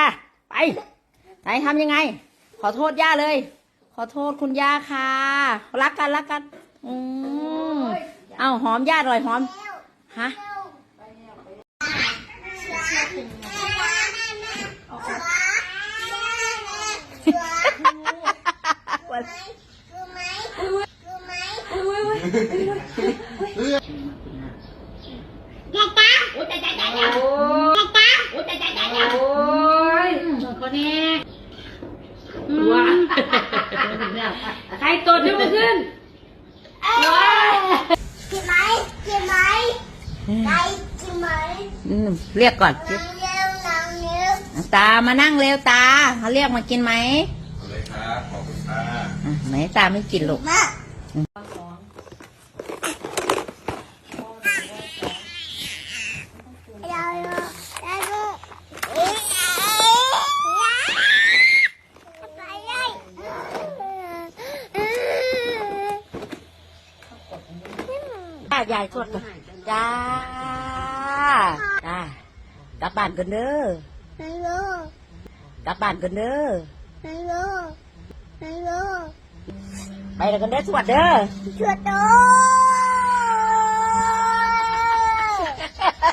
ค่ะ ไป ไหนทำยังไง ขอโทษย่าเลย ขอโทษคุณย่าค่ะ รักกันรักกัน อืมเอาหอมย่าหน่อยหอม ฮะ ว้า ใครตดให้มันขึ้นกินไหมกินไหมไก่กินไหมอืมเรียกก่อนนางเร็วนางเร็วตา มานั่งเร็วตาเขาเรียกมากินไหมเลยครับขอบคุณค่ะอะไหนตาไม่กินลูก มาเราเราเราเอ๊ะไปเลย จ้ายายกดก่อนจ้าจ้ากลับบ้านกันเด้อนายรู้กลับบ้านกันเด้อนายรู้นายรู้ไปแล้วกันเด้อสวัสดีเด้อช่วยตัว